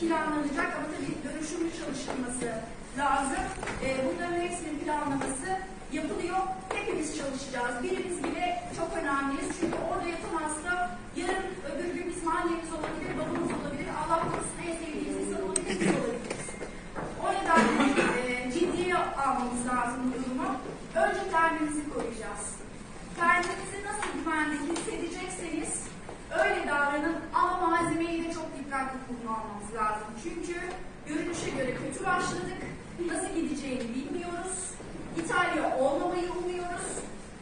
planlanacak ama tabii dönüşümlü çalışılması lazım. E, bunların hepsinin planlaması yapılıyor. Hepimiz çalışacağız. Birimiz bile çok önemliyiz. Çünkü orada hasta yarın öbür gün bizim annemiz olabilir, babamız olabilir, Allah korusun en sevdiğimiz insan olabilir, biz olabiliriz. O nedenle e, ciddiye almamız lazım bu durumu. Önce kendimizi koruyacağız. Kendinizi nasıl güvende hissedecekseniz öyle davranın ama malzemeyi de çok dikkatli kullanmamız Nasıl gideceğini bilmiyoruz. İtalya olmamayı umuyoruz.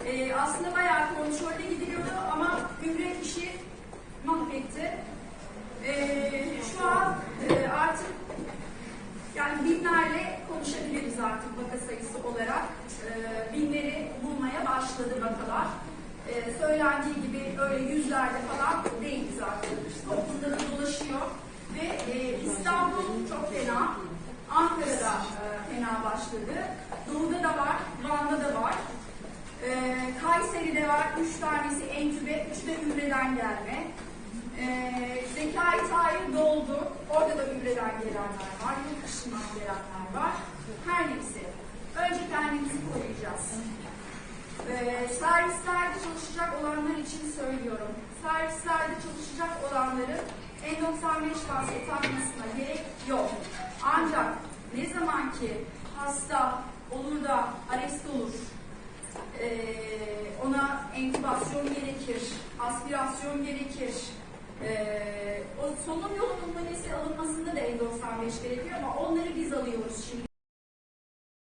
E, aslında bayağı kontrollü gidiliyordu ama Ümre işi mahvetti. E, şu an e, artık yani binlerle konuşabiliriz artık vaka sayısı olarak. Ee, binleri bulmaya başladı vakalar. Ee, söylendiği gibi öyle yüzlerde falan değil zaten. Toplumda da dolaşıyor. Ve e, İstanbul çok fena. Ankara'da e, fena başladı. Doğu'da da var, Van'da da var. Ee, Kayseri'de var, üç tanesi entübe, üçü de ümreden gelme. Ee, Zekai Tahir doldu. Orada da ümreden gelenler var, yurt dışından gelenler var. Her neyse. Önce kendimizi koruyacağız. Ee, servislerde çalışacak olanlar için söylüyorum. Servislerde çalışacak olanların N95 maske takmasına gerek yok. Ancak ne zaman ki hasta olur da arrest olur, entübasyon gerekir, aspirasyon gerekir. Ee, o solunum yolu numunesi alınmasında da N95 gerekiyor ama onları biz alıyoruz şimdi.